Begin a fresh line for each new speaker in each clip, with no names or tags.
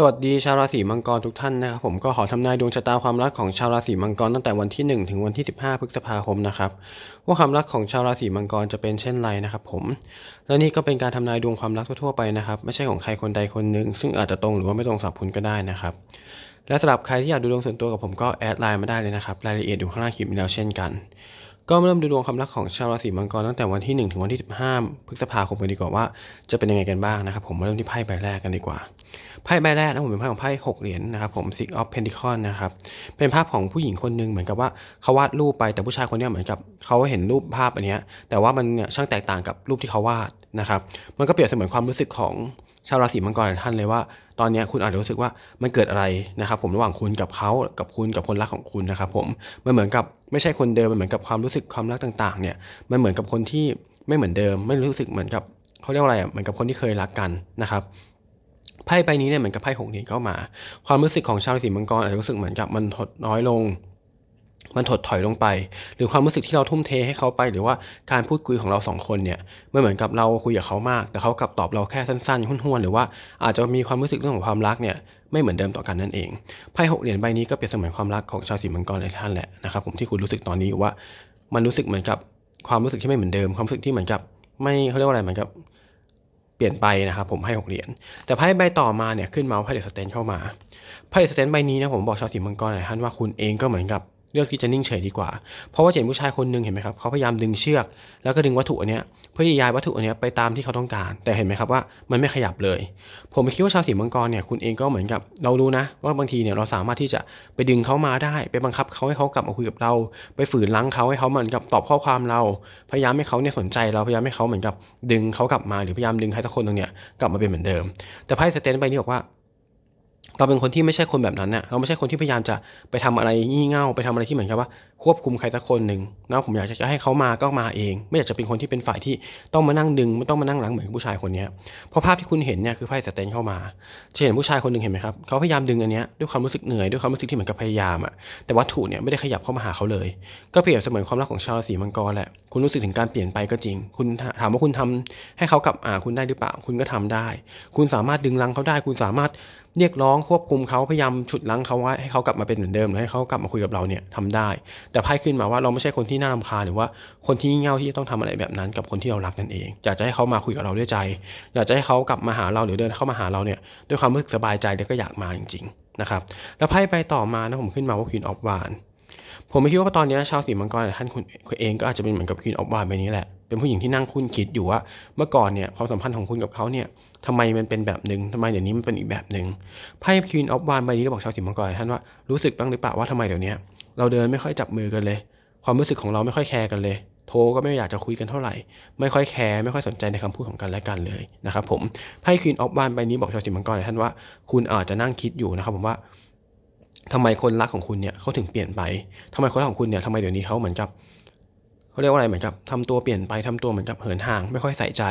สวัสดีชาวราศีมังกรทุกท่านนะครับผมก็ขอทำนายดวงชะตาความรักของชาวราศีมังกรตั้งแต่วันที่ 1 ถึงวันที่ 15 พฤษภาคมนะครับว่าความรักของชาวราศีมังกรจะเป็นเช่นไรนะครับผมและนี่ก็เป็นการทำนายดวงความรักทั่วๆไปนะครับไม่ใช่ของใครคนใดคนหนึ่งซึ่งอาจจะตรงหรือว่าไม่ตรงสับคุณก็ได้นะครับและสำหรับใครที่อยากดูดวงส่วนตัวกับผมก็แอดไลน์มาได้เลยนะครับรายละเอียดอยู่ข้างล่างคลิปนี้แล้วเช่นกัน ก็เริ่มดูดวงความรักของชาวราศีมังกรตั้งแต่วันที่ 1 ถึงวันที่ 15 พฤษภาคมกันดีกว่าว่าจะเป็นยังไงกันบ้างนะครับผมมาเริ่มที่ไพ่ใบแรกกันดีกว่า ไพ่ใบแรกนะผมเป็นไพ่ของไพ่หกเหรียญนะครับผม Six of Pentacles นะครับเป็นภาพของผู้หญิงคนหนึ่งเหมือนกับว่าเขาวาดรูปไปแต่ผู้ชายคนนี้เหมือนกับเขาเห็นรูปภาพอันนี้แต่ว่ามันเนี่ยช่างแตกต่างกับรูปที่เขาวาดนะครับมันก็เปรียบเสมือนความรู้สึกของ ชาวราศีมังกรท่านเลยว่า ตอนนี้คุณอาจจะรู้สึกว่ามันเกิดอะไรนะครับผมระหว่างคุณกับเขากับคุณกับคนรักของคุณนะครับผมมันเหมือนกับไม่ใช่คนเดิมมันเหมือนกับความรู้สึกความรักต่างๆเนี่ยมันเหมือนกับคนที่ไม่เหมือนเดิม ไม่รู้สึกเหมือนกับเขาเรียกว่าอะไรอะเหมือนกับคนที่เคยรักกันนะครับไพ่ใบนี้เนี่ยเหมือนกับไพ่หกเหรียญเข้ามา ความรู้สึกของชาวราศีมังกรอาจจะรู้สึกเหมือนกับมันถดน้อยลง มันถดถอยลงไป หรือความรู้สึกที่เราทุ่มเทให้เขาไป หรือว่าการพูดคุยของเราสองคนเนี่ยไมันเหมือนกับเราคุยกับเขามาก แต่เขากลับตอบเราแค่สั้นๆห้วนๆหรือว่าอาจจะมีความรู้สึกเรื่องของความรักเนี่ยไม่เหมือนเดิมต่อกันนั่นเองไพ่หกเหรียญใบนี้ก็เปรียบเสมือนความรักของชาวสีมังกรหลายท่านแหละนะครับผมที่คุณรู้สึกตอนนี้อยู่ว่า มันรู้สึกเหมือนกับความรู้สึกที่ไม่เหมือนเดิมความรู้สึกที่เหมือนกับ ไม่เขาเรียกว่าอะไรเหมือนกับเปลี่ยนไปนะครับผมให้หกเหรียญแต่ไพ่ใบต่อมาเนี่ยขึ้นมาไพ่เดสเตนเข้ามาไพ่เดสเตนใบนี้นะผมบอกชาวสีมังกรหลายท่านว่าคุณเองก็เหมือนกับ เลือกที่จะนิ่งเฉยดีกว่า เพราะว่าเห็นผู้ชายคนหนึ่งเห็นไหมครับเขาพยายามดึงเชือก แล้วก็ดึงวัตถุอันเนี้ยเพื่อที่ย้ายวัตถุอันเนี้ยไปตามที่เขาต้องการ แต่เห็นไหมครับว่ามันไม่ขยับเลย ผมคิดว่าชาวสีมังกรเนี่ยคุณเองก็เหมือนกับเรารู้นะ ว่าบางทีเนี่ยเราสามารถที่จะไปดึงเขามาได้ ไปบังคับเขาให้เขากลับมาคุยกับเรา ไปฝืนลังเขาให้เขาเหมือนกับตอบข้อความเรา พยายามให้เขาเนี่ยสนใจเราพยายามให้เขาเหมือนกับดึงเขากลับมาหรือพยายามดึงใครสักคนหนึงเนี่ยกลับมาเป็นเหมือนเดิม แต่ไพ่สเตนใบนี้บอกว่า เราเป็นคนที่ไม่ใช่คนแบบนั้นเนี่ยเราไม่ใช่คนที่พยายามจะไปทำอะไรงี่เง่าไปทำอะไรที่เหมือนกับว่าควบคุมใครสักคนหนึ่งนะผมอยากจะให้เขามาก็มาเอง ไม่อยากจะเป็นคนที่เป็นฝ่ายที่ต้องมานั่งดึงไม่ต้องมานั่งหลังเหมือนผู้ชายคนนี้เพราะภาพที่คุณเห็นเนี่ยคือไพ่สเตนเข้ามาจะเห็นผู้ชายคนหนึ่งเห็นไหมครับเขาพยายามดึงอันเนี้ยด้วยความรู้สึกเหนื่อยด้วยความรู้สึกที่เหมือนกับพยายามอะแต่วัตถุเนี่ยไม่ได้ขยับเข้ามาหาเขาเลย ก็เปรียบเสมือนความรักของชาวราศีมังกรแหละคุณรู้สึกถึงการเปลี่ยนไปก็จริง คุณถามว่าคุณทำให้เขากลับอ่าคุณได้หรือเปล่า คุณก็ทำได้ คุณสามารถดึงลังเขาได้ คุณสามารถ เรียกร้องควบคุมเขาพยายามฉุดลังเขาไว้ให้เขากลับมาเป็นเหมือนเดิมหรือให้เขากลับมาคุยกับเราเนี่ยทำได้ แต่ไพ่ขึ้นมาว่าเราไม่ใช่คนที่น่ารำคาญหรือว่าคนที่งี่เง่าที่จะต้องทำอะไรแบบนั้น กับคนที่เรารักนั่นเองอยากจะให้เขามาคุยกับเราด้วยใจอยากจะให้เขากลับมาหาเราหรือเดินเข้ามาหาเราเนี่ยด้วยความรู้สึกสบายใจแล้วก็อยากมาจริงๆนะครับแล้วไพ่ไปต่อมานะผมขึ้นมาว่า Queen of w a n ผมไม่คิดว่าตอนนี้ชาวสีมังกรท่านคุณเองก็อาจจะเป็นเหมือนกับ Queen of w a n ใบนี้แหละเป็นผู้หญิงที่นั่งคุ้นคิดอยู่ว่าเมื่อก่อนเนี่ยความสัมพันธ์ของคุณกับเขาเนี่ย ทำไมมันเป็นแบบหนึ่งทำไมเดี๋ยวนี้มันเป็นอีกแบบหนึ่งไพ่ Queen of w a n ใบนี้เราบอกชาวสีมังกรหลยท่านว่ารู้สึกบ้างหรือเปล่าว่าทำไมเดี๋ยวนี้เราเดินไม่ค่อยจับมือกันเลย ความรู้สึกของเราไม่ค่อยแคร์กันเลย โทรก็ไม่อยากจะคุยกันเท่าไหร่ ไม่ค่อยแคร์ไม่ค่อยสนใจในคำพูดของกันและกันเลยนะครับผมไพ่ Queen of w a n ใบนี้บอกชาวสีมังกรหลยท่านว่าคุณอาจจะนั่งคิดอยู่นะครับผมว่าทำไมคนรักของคุณเนี่ยเขาถึงเปลี่ยนไปทำไมคนรักของคุณเนี่ยทำไมเดี๋ยวนี้เขาเหมือนกับ เขาเรียกว่าอะไรเหมือนกับทำตัวเปลี่ยนไปทำตัวเหมือนกับเหินห่าง ไม่ค่อยใส่ใจ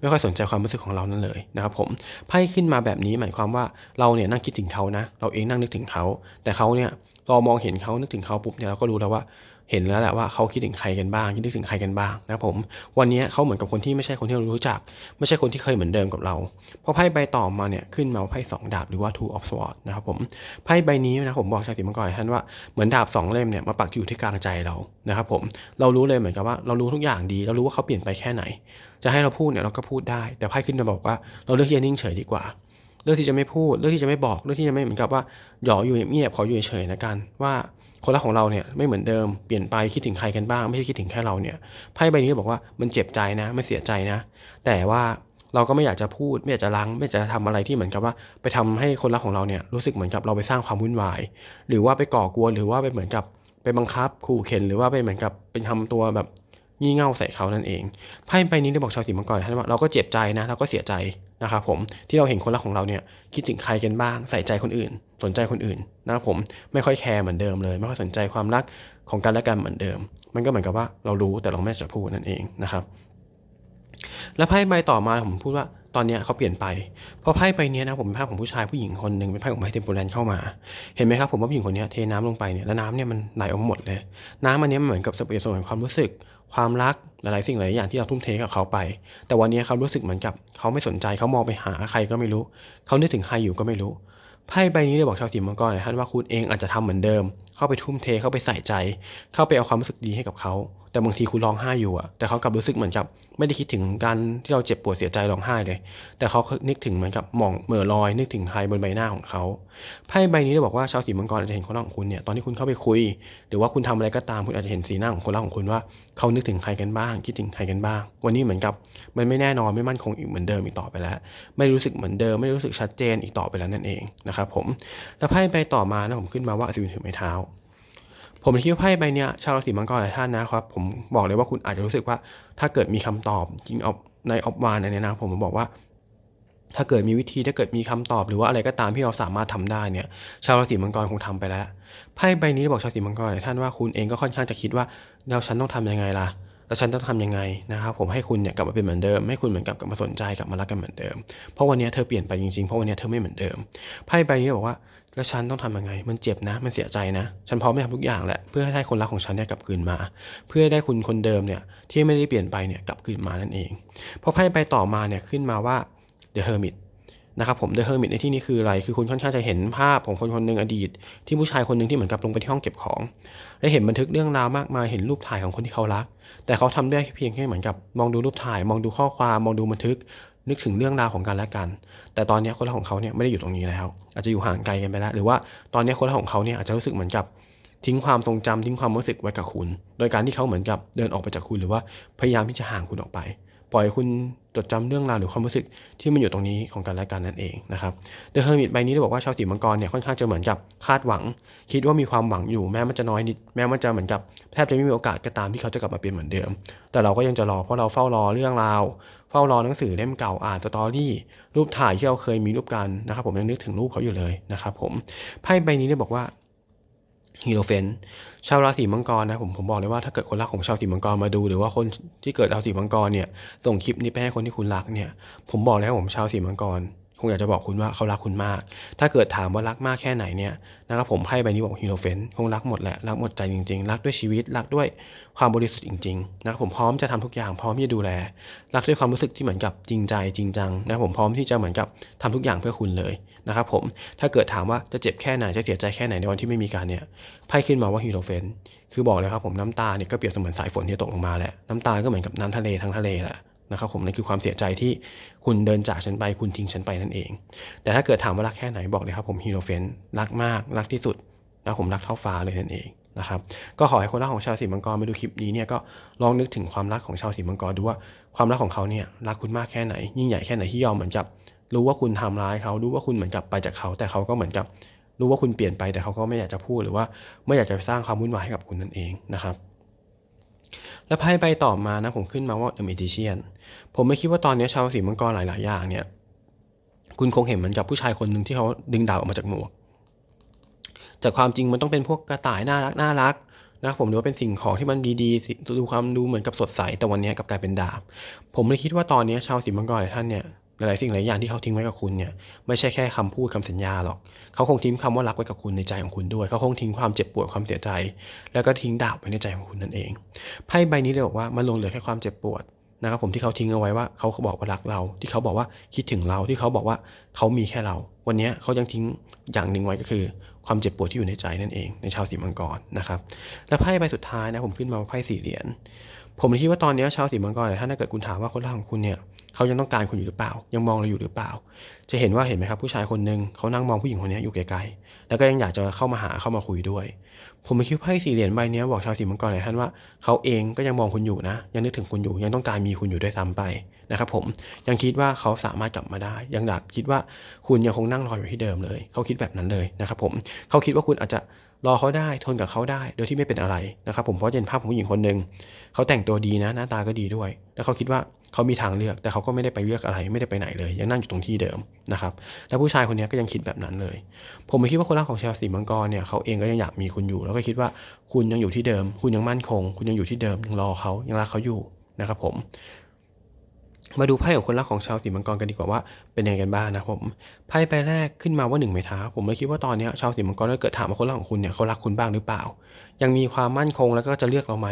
ไม่ค่อยสนใจความรู้สึกของเรานั่นเลยนะครับผมไพ่ขึ้นมาแบบนี้หมายความว่าเราเนี่ยนั่งคิดถึงเขานะ เราเองนั่งนึกถึงเขา แต่เขาเนี่ยเรามองเห็นเขานึกถึงเขาปุ๊บเนี่ยเราก็รู้แล้วว่า เห็นแล้วแหละว่าเขาคิดถึงใครกันบ้างคิดถึงใครกันบ้างนะครับผมวันนี้เขาเหมือนกับคนที่ไม่ใช่คนที่เรารู้จัก ไม่ใช่คนที่เคยเหมือนเดิมกับเราเพราะไพ่ใบต่อมาเนี่ยขึ้นมาไพ่สองดาบหรือว่า two of swords นะครับผมไพ่ใบนี้นะผมบอกชาวสีมังกรท่านว่าเหมือนดาบสองเล่มเนี่ยมาปักอยู่ที่กลางใจเรานะครับผมเรารู้เลยเหมือนกับว่าเรารู้ทุกอย่างดี เรารู้ว่าเขาเปลี่ยนไปแค่ไหน จะให้เราพูดเนี่ยเราก็พูดได้ แต่ไพ่ขึ้นมาบอกว่าเราเลือกที่จะนิ่งเฉยดีกว่าเลือกที่จะไม่พูดเลือกที่จะไม่บอกเลือกที่จะไม่เหมือนกับว่าหยออยู่เงียบๆขออยู่เฉยๆนะกันว่า คนรักของเราเนี่ยไม่เหมือนเดิมเปลี่ยนไปคิดถึงใครกันบ้าง ไม่ใช่คิดถึงแค่เราเนี่ยไพ่ใบนี้บอกว่ามันเจ็บใจนะไม่เสียใจนะ แต่ว่าเราก็ไม่อยากจะพูด ไม่อยากจะลังไม่อยากจะทำอะไรที่เหมือนกับว่า ไปทำให้คนรักของเราเนี่ยรู้สึกเหมือนกับเราไปสร้างความวุ่นวาย หรือว่าไปก่อกวนหรือว่าไปเหมือนกับไปบังคับขู่เข็นหรือว่าไปเหมือนกับเป็นทำตัวแบบงี่เง่าใส่เขานั่นเองไพ่ใบนี้ได้บอกชาวสีมังกรท่านว่าเราก็เจ็บใจนะเราก็เสียใจ นะครับผมที่เราเห็นคนรักของเราเนี่ยคิดถึงใครกันบ้างใส่ใจคนอื่น สนใจคนอื่นนะครับผมไม่ค่อยแคร์เหมือนเดิมเลย ไม่ค่อยสนใจความรักของกันและกันเหมือนเดิม มันก็เหมือนกับว่าเรารู้แต่เราไม่จะพูดนั่นเองนะครับ แล้วไพ่ใบต่อมาผมพูดว่าตอนนี้เขาเปลี่ยนไป เพราะไพ่ใบนี้นะผมเป็นภาพของผู้ชายผู้หญิงคนหนึ่งเป็นไพ่ของไพ่เทมโพแลนเข้ามา เห็นไหมครับผมว่าผู้หญิงคนนี้เทน้ำลงไปเนี่ยแล้วน้ำเนี่ยมันไหลออกมาหมดเลย น้ำอันนี้มันเหมือนกับสเปรย์ส่วนความรู้สึก ความรักหลายๆสิ่งหลายอย่างที่เราทุ่มเทกับเขาไป แต่วันนี้เขารู้สึกเหมือนกับ เขาไม่สนใจเขามองไปหาใครก็ไม่รู้ เขานึกถึงใครอยู่ก็ไม่รู้ไพ่ใบนี้เลยบอกชาวสีมังกรหลยท่านว่าคุณเองอาจจะทำเหมือนเดิม เข้าไปทุ่มเทเข้าไปใส่ใจ เข้าไปเอาความรู้สึกดีให้กับเขาแต่บางทีคุณร้องไห้อยู่อะแต่เขากลับรู้สึกเหมือนกับ ไม่ได้คิดถึงการที่เราเจ็บปวดเสียใจร้องไห้เลย แต่เขานึกถึงเหมือนกับหมองเหม่อลอย นึกถึงใครบนใบหน้าของเขาไพ่ใบนี้เลยบอกว่าชาวสีมังกรอาจจะเห็นคนรักของคุณเนี่ยตอนที่คุณเข้าไปคุย หรือว่าคุณทำอะไรก็ตามคุณอาจจะเห็นสีหน้าของคนรักของคุณว่า เขานึกถึงใครกันบ้าง คิดถึงใครกันบ้าง วันนี้เหมือนกับ มันไม่แน่นอนไม่มั่นคงอีกเหมือนเดิมอีกต่อไปแล้ว ไม่รู้สึกเหมือนเดิม ไม่รู้สึกชัดเจนอีกต่อไปแล้วนั่นเองนะครับผมแล้วไพ่ใบต่อมานะผมขึ้นมาว่าอัศวินถือไม้เท้า ผมคิดว่าไพ่ใบเนี้ยชาวราศีมังกรหลายท่านนะครับ ผมบอกเลยว่าคุณอาจจะรู้สึกว่า ถ้าเกิดมีคำตอบจริงเอาในออฟวานในนี้นะผมบอกว่า ถ้าเกิดมีวิธีถ้าเกิดมีคำตอบหรือว่าอะไรก็ตามที่เราสามารถทำได้เนี่ย ชาวราศีมังกรคงทำไปแล้วไพ่ใบนี้บอกชาวราศีมังกรหลายท่านว่าคุณเองก็ค่อนข้างจะคิดว่าแล้วฉันต้องทำยังไงล่ะ แล้วฉันต้องทำยังไงนะครับผมให้คุณเนี่ยกลับมาเป็นเหมือนเดิมให้คุณเหมือนกับกลับมาสนใจกลับมารักกันเหมือนเดิม เพราะวันนี้เธอเปลี่ยนไปจริงๆเพราะวันนี้เธอไม่เหมือนเดิมไพ่ใบนี้บอกว่า แล้วฉันต้องทำยังไง มันเจ็บนะ มันเสียใจนะ ฉันพร้อมจะทำทุกอย่างแหละเพื่อให้ได้คนรักของฉันเนี่ยกลับคืนมา เพื่อให้ได้คุณคนเดิมเนี่ยที่ไม่ได้เปลี่ยนไปเนี่ยกลับคืนมานั่นเองเพราะไพ่ใบต่อมาเนี่ยขึ้นมาว่า The Hermit นะครับผม The Hermit ในที่นี้คืออะไร คือคุณค่อนข้างจะเห็นภาพของคนคนหนึ่งอดีต ที่ผู้ชายคนหนึ่งที่เหมือนกับลงไปที่ห้องเก็บของและเห็นบันทึกเรื่องราวมากมาย เห็นรูปถ่ายของคนที่เขารัก แต่เขาทำได้เพียงแค่เหมือนกับมองดูรูปถ่าย มองดูข้อความ มองดูบันทึก นึกถึงเรื่องราวของกันและกัน แต่ตอนนี้คนรักของเขาเนี่ยไม่ได้อยู่ตรงนี้แล้ว อาจจะอยู่ห่างไกลกันไปแล้ว หรือว่าตอนนี้คนรักของเขาเนี่ยอาจจะรู้สึกเหมือนกับทิ้งความทรงจำทิ้งความรู้สึกไว้กับคุณ โดยการที่เขาเหมือนกับเดินออกไปจากคุณหรือว่าพยายามที่จะห่างคุณออกไป ปล่อยคุณจดจำเรื่องราวหรือความรู้สึกที่มันอยู่ตรงนี้ของกันและกันนั่นเองนะครับเดอะเฮอร์มิตใบนี้ได้บอกว่าชาวสีมังกรเนี่ยค่อนข้างจะเหมือนกับคาดหวัง คิดว่ามีความหวังอยู่แม้มันจะน้อยนิดแม้มันจะเหมือนกับแทบจะไม่มีโอกาสก็ตามที่เขาจะกลับมาเป็นเหมือนเดิม แต่เราก็ยังจะรอเพราะเราเฝ้ารอเรื่องราว เฝ้ารอหนังสือเล่มเก่าอ่านสตอรี่รูปถ่ายที่เราเคยมีรูปกันนะครับผมยังนึกถึงรูปเขาอยู่เลยนะครับผมไพ่ใบนี้ได้บอกว่า ฮีโรเฟนชาวราศีมังกรนะผมผมบอกเลยว่าถ้าเกิดคนรักของชาวสีมังกรมาดู หรือว่าคนที่เกิดราศีมังกรเนี่ยส่งคลิปนี้ไปให้คนที่คุณรักเนี่ย ผมบอกแล้วผมชาวสีมังกร คงอยากจะบอกคุณว่าเขารักคุณมาก ถ้าเกิดถามว่ารักมากแค่ไหนเนี่ยนะครับผมไพ่ใบนี้บอกฮีโรเฟนคงรักหมดแหละรักหมดใจจริง ๆ รักด้วยชีวิตรักด้วยความบริสุทธิ์จริงๆนะครับผมพร้อมจะทำทุกอย่างพร้อมที่จะดูแล รักด้วยความรู้สึกที่เหมือนกับจริงใจจริงจังนะครับผมพร้อมที่จะเหมือนกับทำทุกอย่างเพื่อคุณเลยนะครับผมถ้าเกิดถามว่าจะเจ็บแค่ไหนจะเสียใจแค่ไหนในวันที่ไม่มีการเนี่ยไพ่ขึ้นมาว่าฮีโรเฟนคือบอกเลยครับผมน้ำตาเนี่ยก็เปรียบเสมือนสายฝนที่ตกลงมาแหละน้ำตาก็เหมือนกับน้ำทะเลทั้งทะเลแหละ นะครับผมนั่นคือความเสียใจที่คุณเดินจากฉันไป คุณทิ้งฉันไปนั่นเอง แต่ถ้าเกิดถามว่ารักแค่ไหนบอกเลยครับผมฮีโรเฟนรักมากรักที่สุดนะผมรักเท่าฟ้าเลยนั่นเองนะครับก็ขอให้คนรักของชาวสีมังกรมาดูคลิปนี้เนี่ยก็ลองนึกถึงความรักของชาวสีมังกรดูว่าความรักของเขาเนี่ยรักคุณมากแค่ไหน ยิ่งใหญ่แค่ไหนที่ยอมเหมือนกับรู้ว่าคุณทำร้ายเขารู้ว่าคุณเหมือนกับไปจากเขา แต่เขาก็เหมือนกับรู้ว่าคุณเปลี่ยนไปแต่เขาก็ไม่อยากจะพูดหรือว่าไม่อยากจะสร้างความวุ่นวายให้กับคุณนั่นเองนะครับ แล้วไพ่ใบต่อมานะผมขึ้นมาว่า The Magician ผมไม่คิดว่าตอนนี้ชาวราศีมังกรหลาย ๆ อย่างเนี่ย คุณคงเห็นเหมือนกับผู้ชายคนหนึ่งที่เขาดึงดาวออกมาจากหมวก จากความจริงมันต้องเป็นพวกกระต่ายน่ารักน่ารักนะผมดูว่าเป็นสิ่งของที่มันดีๆดูความดูเหมือนกับสดใสแต่วันนี้กลับกลายเป็นดาบ ผมเลยคิดว่าตอนนี้ชาวสีมังกรหลายท่านเนี่ย หลายๆสิ่งหลายอย่างที่เขาทิ้งไว้กับคุณเนี่ยไม่ใช่แค่คำพูดคำสัญญาหรอก เขาคงทิ้งคำว่ารักไว้กับคุณในใจของคุณด้วย เขาคงทิ้งความเจ็บปวดความเสียใจ แล้วก็ทิ้งดาบไว้ในใจของคุณนั่นเองไพ่ใบนี้เลยบอกว่ามันลงเหลือแค่ความเจ็บปวดนะครับผมที่เขาทิ้งเอาไว้ว่าเขาบอกว่ารักเรา ที่เขาบอกว่าคิดถึงเราที่เขาบอกว่าเขามีแค่เรา วันนี้เขายังทิ้งอย่างหนึ่งไว้ก็คือ ความเจ็บปวดที่อยู่ในใจนั่นเอง ในชาวสีมังกรนะครับและไพ่ใบสุดท้ายนะผมขึ้นมาไพ่สี่เหรียญผมคิดว่าตอนนี้ชาวสีมังกรเนี่ยถ้าถ้าเกิดคุณถามว่าคนรักของคุณเนี่ย เขายังต้องการคุณอยู่หรือเปล่า ยังมองเราอยู่หรือเปล่า จะเห็นว่าเห็นไหมครับผู้ชายคนหนึ่งเขานั่งมองผู้หญิงคนนี้อยู่ไกลๆแล้วก็ยังอยากจะเข้ามาหาเข้ามาคุยด้วย ผมไปคิดไพ่สี่เหรียญใบนี้บอกชาวสีมังกรหลายท่านว่าเขาเองก็ยังมองคุณอยู่นะ ยังนึกถึงคุณอยู่ ยังต้องการมีคุณอยู่ด้วยซ้ำไปนะครับผมยังคิดว่าเขาสามารถกลับมาได้ ยังอยากคิดว่าคุณยังคงนั่งรออยู่ที่เดิมเลย เขาคิดแบบนั้นเลยนะครับผมเขาคิดว่าคุณอาจจะ รอเขาได้ทนกับเขาได้โดยที่ไม่เป็นอะไรนะครับผมเพราะเห็นภาพของผู้หญิงคนหนึ่งเขาแต่งตัวดีนะหน้าตาก็ดีด้วย แล้วเขาคิดว่าเขามีทางเลือก แต่เขาก็ไม่ได้ไปเลือกอะไรไม่ได้ไปไหนเลย ยังนั่งอยู่ตรงที่เดิมนะครับแล้วผู้ชายคนนี้ก็ยังคิดแบบนั้นเลย ผมไม่คิดว่าคนรักของชาวสีมังกรเนี่ยเขาเองก็ยังอยากมีคุณอยู่ แล้วก็คิดว่าคุณยังอยู่ที่เดิม คุณยังมั่นคง คุณยังอยู่ที่เดิมยังรอเขายังรักเขาอยู่นะครับผม มาดูไพ่ของคนรักของชาวสีมังกรกันดีกว่าว่าเป็นยังไงกันบ้างนะผมไพ่ใบแรกขึ้นมาว่าหนึ่งไม้เท้าผมเลยคิดว่าตอนนี้ชาวสีมังกรถ้าเกิดถามว่าคนรักของคุณเนี่ยเขารักคุณบ้างหรือเปล่า ยังมีความมั่นคงแล้วก็จะเลือกเราไหม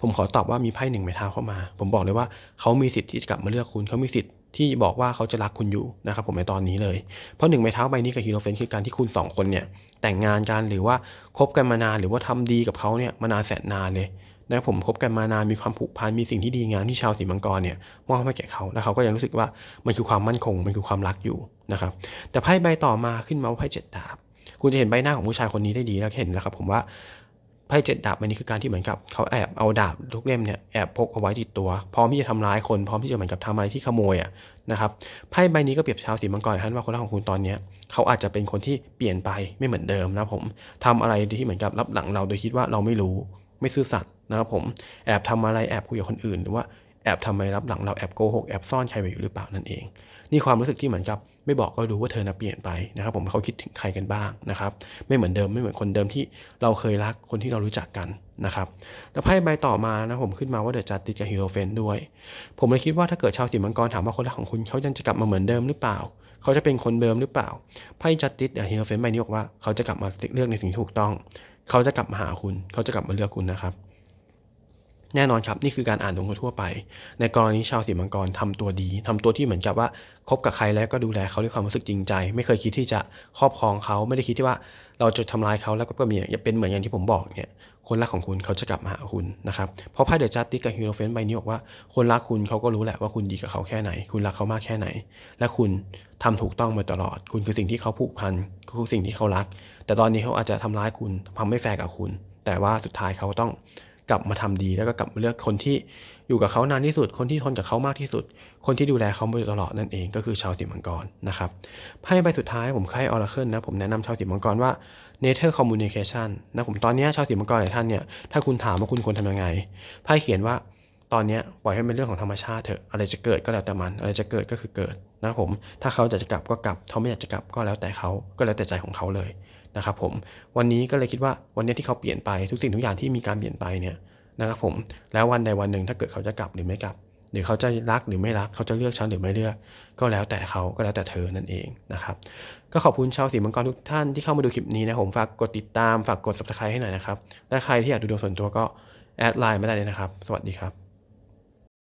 ผมขอตอบว่ามีไพ่หนึ่งไม้เท้าเข้ามา ผมบอกเลยว่าเขามีสิทธิ์ที่จะกลับมาเลือกคุณเขามีสิทธิ์ที่บอกว่าเขาจะรักคุณอยู่นะครับผมในตอนนี้เลย เพราะหนึ่งไม้เท้าใบนี้กับฮีโรเฟนคือการที่คุณสองคนเนี่ยแต่งงานกันหรือว่าคบกันมานานหรือว่าทำดีกับเขาเนี่ยมานานแสนนานเลย นะครับผมคบกันมานานมีความผูกพันมีสิ่งที่ดีงามที่ชาวสีมังกรเนี่ยมอบให้แก่เขาแล้วเขาก็ยังรู้สึกว่ามันคือความมั่นคงมันคือความรักอยู่นะครับแต่ไพ่ใบต่อมาขึ้นมาว่าไพ่เจ็ดดาบ คุณจะเห็นใบหน้าของผู้ชายคนนี้ได้ดีแล้วเห็นแล้วครับผมว่าไพ่เจ็ดดาบอันนี้คือการที่เหมือนกับเขาแอบเอาดาบทุกเล่มเนี่ยแอบพกเอาไว้ติดตัว พร้อมที่จะทำร้ายคนพร้อมที่จะเหมือนกับทำอะไรที่ขโมยอะนะครับไพ่ใบนี้ก็เปรียบชาวสีมังกรท่านว่าคนรักของคุณตอนเนี้ยเขาอาจจะเป็นคนที่เปลี่ยนไปไม่เหมือนเดิมนะผมทำอะไรที่เหมือนกับรับหลังเราโดยคิดว่าเราไม่รู้ไม่ซื่อสัตย์ นะครับผมแอบทำอะไรแอบคุยกับคนอื่นหรือว่าแอบทำอะไรรับหลังเราแอบโกหกแอบซ่อนใครไว้อยู่หรือเปล่านั่นเอง นี่ความรู้สึกที่เหมือนกับไม่บอกก็รู้ว่าเธอน่ะเปลี่ยนไปนะครับ ผมเขาคิดถึงใครกันบ้างนะครับ ไม่เหมือนเดิมไม่เหมือนคนเดิมที่เราเคยรักคนที่เรารู้จักกันนะครับแล้วไพ่ใบต่อมานะผมขึ้นมาว่าเดอะจัดติดกับฮีโรเฟนด้วย ผมเลยคิดว่าถ้าเกิดชาวสีมังกรถามว่าคนรักของคุณเขายังจะกลับมาเหมือนเดิมหรือเปล่า เขาจะเป็นคนเดิมหรือเปล่าไพ่จัดติดกับฮีโรเฟนใบนี้บอกว่าเขาจะกลับมาเลือกในสิ่งที่ถูกต้อง เขาจะกลับมาหาคุณ เขาจะกลับมาเลือกคุณนะครับ แน่นอนครับนี่คือการอ่านดวงทั่วไป ในกรณีชาวสีมังกรทำตัวดีทำตัวที่เหมือนกับว่าคบกับใครแล้วก็ดูแลเขาด้วยความรู้สึกจริงใจ ไม่เคยคิดที่จะครอบครองเขาไม่ได้คิดที่ว่าเราจะทำลายเขาแล้วก็มีอย่าเป็นเหมือนอย่างที่ผมบอกเนี่ยคนรักของคุณเขาจะกลับมาหาคุณนะครับเพราะไพ่เดอะจัสติกับฮีโรเฟนใบนี้บอกว่าคนรักคุณเขาก็รู้แหละว่าคุณดีกับเขาแค่ไหน คุณรักเขามากแค่ไหน และคุณทำถูกต้องมาตลอด คุณคือสิ่งที่เขาผูกพันคือสิ่งที่เขารัก แต่ตอนนี้เขาอาจจะทำร้ายคุณทำไม่แฟร์กับคุณ แต่ว่าสุดท้ายเขาต้อง กลับมาทำดีแล้วก็กลับมาเลือกคนที่อยู่กับเขานานที่สุด คนที่ทนกับเขามากที่สุด คนที่ดูแลเขามาตลอดนั่นเองก็คือชาวสีมังกรนะครับไพ่ใบสุดท้ายผมไพ่ออร์เคิลนะผมแนะนำชาวสีมังกรว่า Nature Communication นะผมตอนนี้ชาวสีมังกรหลายท่านเนี่ยถ้าคุณถามว่าคุณควรทำยังไงไพ่เขียนว่าตอนนี้ปล่อยให้เป็นเรื่องของธรรมชาติเถอะอะไรจะเกิดก็แล้วแต่มัน อะไรจะเกิดก็คือเกิด นะครับผมถ้าเขาอยากจะกลับก็กลับเขาไม่อยากจะกลับก็แล้วแต่เขาก็แล้วแต่ใจของเขาเลยนะครับผมวันนี้ก็เลยคิดว่าวันนี้ที่เขาเปลี่ยนไปทุกสิ่งทุกอย่างที่มีการเปลี่ยนไปเนี่ยนะครับผมแล้ววันใดวันหนึ่งถ้าเกิดเขาจะกลับหรือไม่กลับ หรือเขาจะรักหรือไม่รักเขาจะเลือกฉันหรือไม่เลือก ก็แล้วแต่เขาก็แล้วแต่เธอนั่นเองนะครับก็ขอบคุณชาวสีมังกรทุกท่านที่เข้ามาดูคลิปนี้นะผมฝากกดติดตามฝากกด subscribe ให้หน่อยนะครับและใครที่อยากดูดวงส่วนตัวก็แอดไลน์มาได้เลยนะครับ สวัสดีครับ